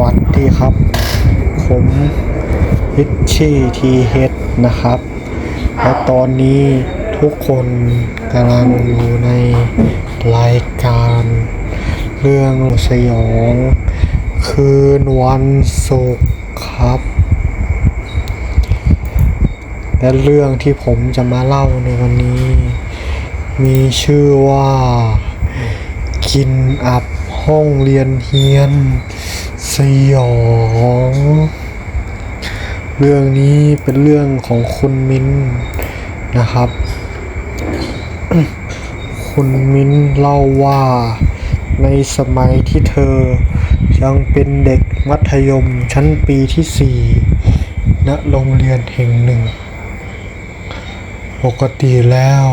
วัสดีครับ ผมพิชชี่ทีเฮดนะครับ และตอนนี้ทุกคนกำลังอยู่ในรายการ เรื่องสยอง คืนวันศุกร์ครับ และเรื่องที่ผมจะมาเล่าในวันนี้ มีชื่อว่ากินอับห้องเรียนเฮียน สยอง เรื่องนี้เป็นเรื่องของคุณมิ้นนะครับ คุณมิ้นเล่าว่าในสมัยที่เธอยังเป็นเด็กมัธยมชั้นปีที่สี่ณโรงเรียนแห่งหนึ่ง ปกติแล้ว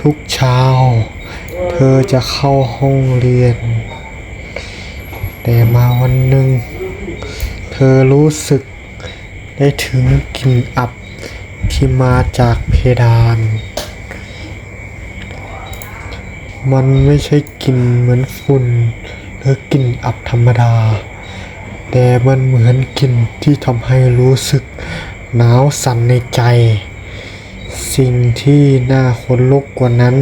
ทุกเช้า เธอจะเข้าห้องเรียน แต่มาวันหนึ่ง เธอรู้สึกได้ถึงกลิ่นอับที่มาจากเพดาน มันไม่ใช่กลิ่นเหมือนฝุ่น หรือกลิ่นอับธรรมดา แต่มันเหมือนกลิ่นที่ทำให้รู้สึกหนาวสั่นในใจ สิ่งที่น่าขนลุกกว่านั้น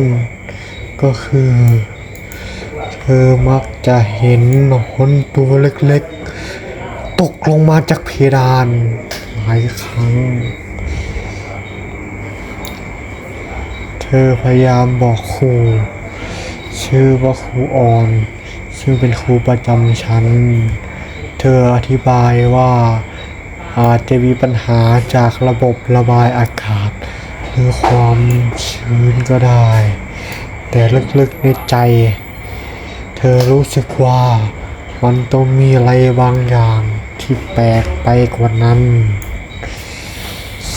ก็คือ เธอมักจะเห็นหนอนตัวเล็กๆ ตกลงมาจากเพดานหลายครั้ง เธอพยายามบอกครู ชื่อว่าครูออน ซึ่งเป็นครูประจำชั้น เธออธิบายว่าอาจจะมีปัญหาจากระบบระบายอากาศ หรือความชื้นก็ได้ แต่ลึกๆในใจ อรู้สึกว่ามันต้องมีอะไรบางอย่างที่แปลกไปกว่านั้น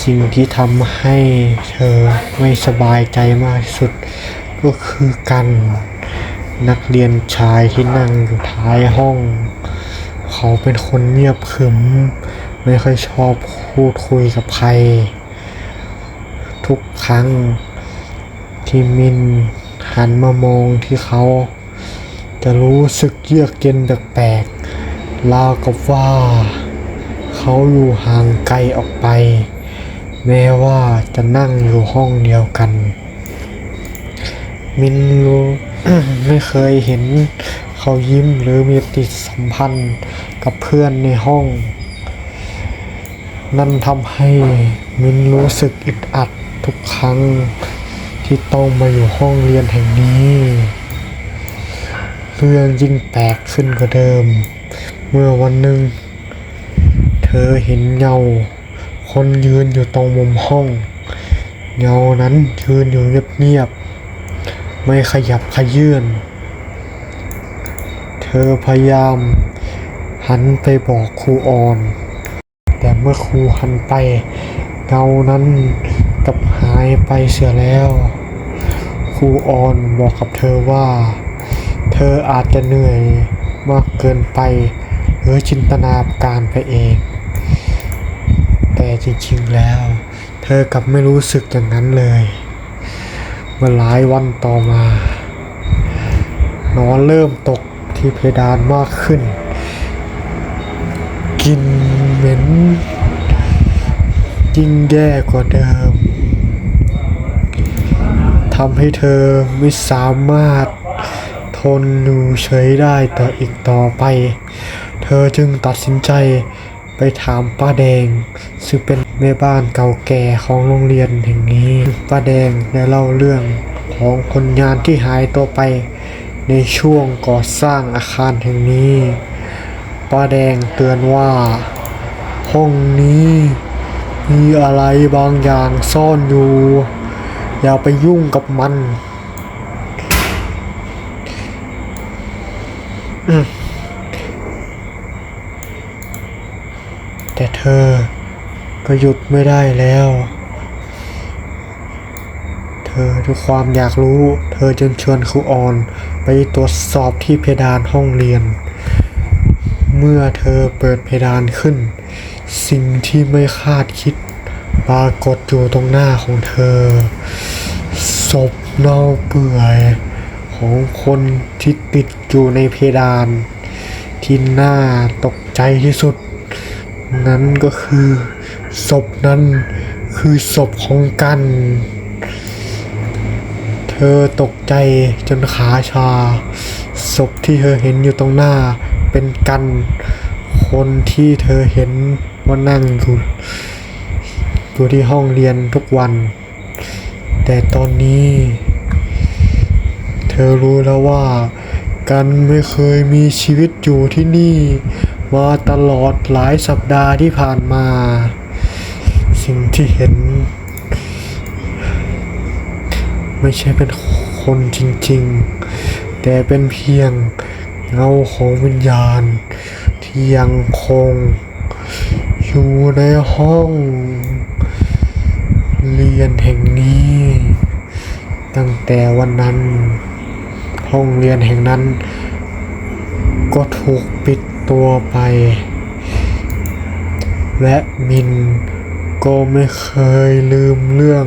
สิ่งที่ทำให้เธอไม่สบายใจมากที่สุด ก็คือกันนักเรียนชายที่นั่งอยู่ท้ายห้อง เขาเป็นคนเงียบขรึม ไม่ค่อยชอบพูดคุยกับใคร ทุกครั้งที่มินหันมามองที่เขา จะรู้สึกเยือกเย็นแปลกๆราวกับว่า เขาอยู่ห่างไกลออกไป แม้ว่าจะนั่งอยู่ห้องเดียวกัน มินรู้ไม่เคยเห็นเขายิ้มหรือมีปฏิสัมพันธ์กับเพื่อนในห้อง นั่นทำให้มินรู้สึกอึดอัดทุกครั้งที่ต้องมาอยู่ห้องเรียนแห่งนี้ เรื่องยิ่งแปลกขึ้นกว่าเดิม เมื่อวันหนึ่ง เธอเห็นเงา คนยืนอยู่ตรงมุมห้อง เงานั้นยืนอยู่เงียบๆไม่ขยับขยื่น เธอพยายาม หันไปบอกครูออน แต่เมื่อครูหันไป เงานั้นกลับหายไปเสียแล้ว ครูออนบอกกับเธอว่า เธออาจจะเหนื่อยมากเกินไป หรือจินตนาการไปเอง แต่จริงๆแล้ว เธอกลับไม่รู้สึกอย่างนั้นเลยเมื่อหลายวันต่อมานอนเริ่มตกที่เพดานมากขึ้น กินเหม็นยิ่งแย่กว่าเดิมทำให้เธอไม่สามารถ ทนอยู่เฉยได้ต่ออีกต่อไป เธอจึงตัดสินใจไปถามป้าแดง ซึ่งเป็นแม่บ้านเก่าแก่ของโรงเรียนแห่งนี้ป้าแดงได้เล่าเรื่องของคนงานที่หายตัวไป ในช่วงก่อสร้างอาคารแห่งนี้ป้าแดงเตือนว่า ห้องนี้มีอะไรบางอย่างซ่อนอยู่ อย่าไปยุ่งกับมัน แต่เธอก็หยุดไม่ได้แล้ว เธอด้วยความอยากรู้ เธอจึงชวนครูออน ไปตรวจสอบที่เพดานห้องเรียน เมื่อเธอเปิดเพดานขึ้น สิ่งที่ไม่คาดคิดปรากฏอยู่ตรงหน้าของเธอศพเน่าเปื่อย ของคนที่ติดอยู่ในเพดาน ที่น่าตกใจที่สุด นั้นก็คือศพนั้นคือศพของกัน เธอตกใจจนขาชา ศพที่เธอเห็นอยู่ตรงหน้าเป็นกัน คนที่เธอเห็นว่านั่งอยู่อยู่ที่ห้องเรียนทุกวัน แต่ตอนนี้ อรู้แล้วว่า กันไม่เคยมีชีวิตอยู่ที่นี่ มาตลอดหลายสัปดาห์ที่ผ่านมา สิ่งที่เห็น ไม่ใช่เป็นคนจริงๆ แต่เป็นเพียงเงาของวิญญาณ ที่ยังคง อยู่ในห้อง เรียนแห่งนี้ ตั้งแต่วันนั้น ห้องเรียนแห่งนั้น ก็ถูกปิดตัวไป และมินก็ไม่เคยลืมเรื่อง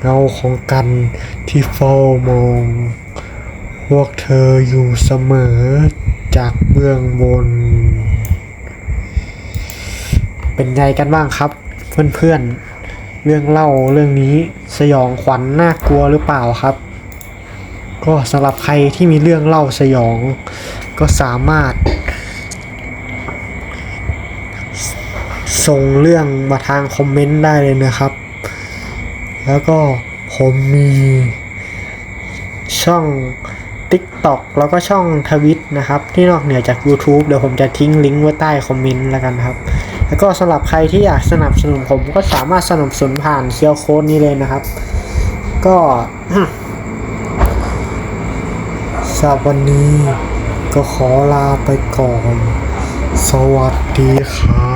เงาของกันที่เฝ้ามอง พวกเธออยู่เสมอจากเบื้องบน เป็นไงกันบ้างครับ เพื่อนๆเรื่องเล่าเรื่องนี้สยองขวัญน่ากลัวหรือเปล่าครับ ก็สำหรับใครที่มีเรื่องเล่าสยอง ก็สามารถ ส่งเรื่องมาทางคอมเมนต์ได้เลยนะครับ แล้วก็ผมมีช่อง TikTok แล้วก็ช่องทวิตนะครับ ที่นอกเหนือจาก YouTube เดี๋ยวผมจะทิ้งลิงก์ไว้ใต้คอมเมนต์แล้วกันครับ แล้วก็สำหรับใครที่อยากสนับสนุนผมก็สามารถสนับสนุนผ่านเคียวโค้ดนี้เลยนะครับ ก็ สำหรับวันนี้ก็ขอลาไปก่อน สวัสดีครับ